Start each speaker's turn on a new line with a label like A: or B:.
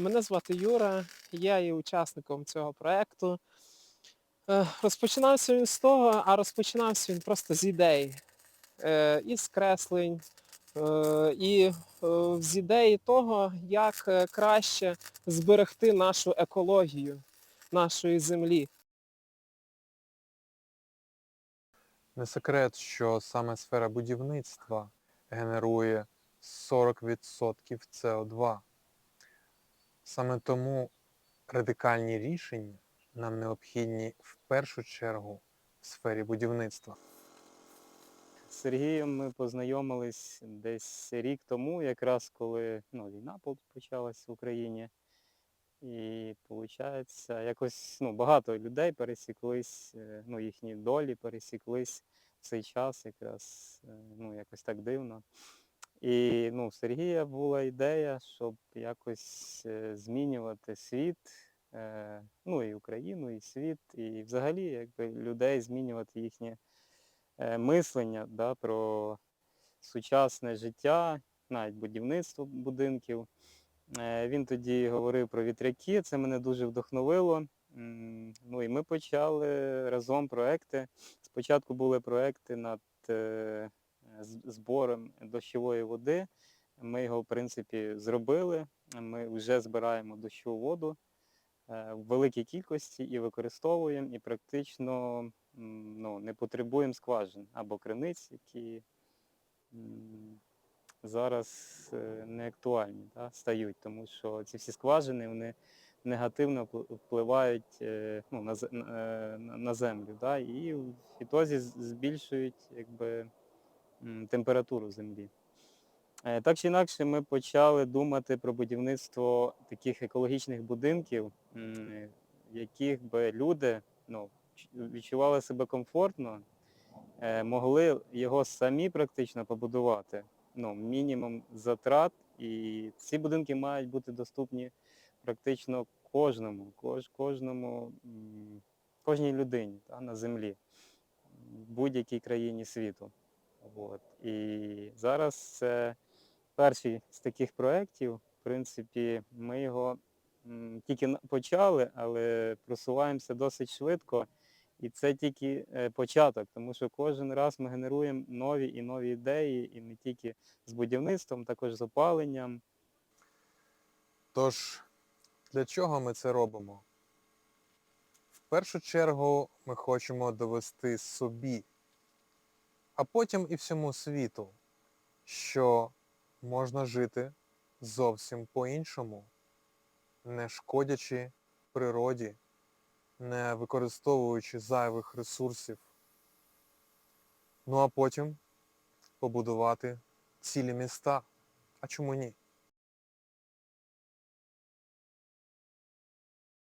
A: Мене звати Юра, я є учасником цього проєкту. Е, Розпочинався він з того, а розпочинався він просто з ідей, Е, креслень, е, і е, з ідеї того, як краще зберегти нашу екологію нашої землі.
B: Не секрет, що саме сфера будівництва генерує 40% СО2. Саме тому радикальні рішення нам необхідні в першу чергу в сфері будівництва.
C: З Сергієм ми познайомились десь рік тому, якраз коли ну, війна почалась в Україні. І виходить, якось ну, багато людей пересіклись, е, ну, їхні долі пересіклись в цей час, якраз е, ну, якось так дивно. І ну, в Сергія була ідея, щоб якось е, змінювати світ, е, ну і Україну, і світ, і взагалі якби, людей змінювати їхнє е, мислення да, про сучасне життя, навіть будівництво будинків. Е, Він тоді говорив про вітряки, це мене дуже вдохновило. Ну і ми почали разом проекти. Спочатку були проекти над е, збором дощової води. Ми його, в принципі, зробили. Ми вже збираємо дощову воду е, в великій кількості і використовуємо, і практично ну, не потребуємо скважин або криниць, які зараз е, не актуальні да, стають, тому що ці всі скважини вони негативно впливають е, ну, на, на, землю, да, і в ітозі з- збільшують якби, температуру землі. Е, Так чи інакше, ми почали думати про будівництво таких екологічних будинків, в яких би люди ну, відчували себе комфортно, е, могли його самі практично побудувати. Ну, мінімум затрат, і ці будинки мають бути доступні практично кожному, кож, кожному, кожній людині та, на землі, в будь-якій країні світу. От. І зараз це перший з таких проєктів. В принципі, ми його тільки почали, але просуваємося досить швидко. І це тільки е, початок, тому що кожен раз ми генеруємо нові і нові ідеї, і не тільки з будівництвом, також з опаленням.
B: Тож, для чого ми це робимо? В першу чергу ми хочемо довести собі, а потім і всьому світу, що можна жити зовсім по-іншому, не шкодячи природі, не використовуючи зайвих ресурсів. Ну а потім побудувати цілі міста. А чому ні?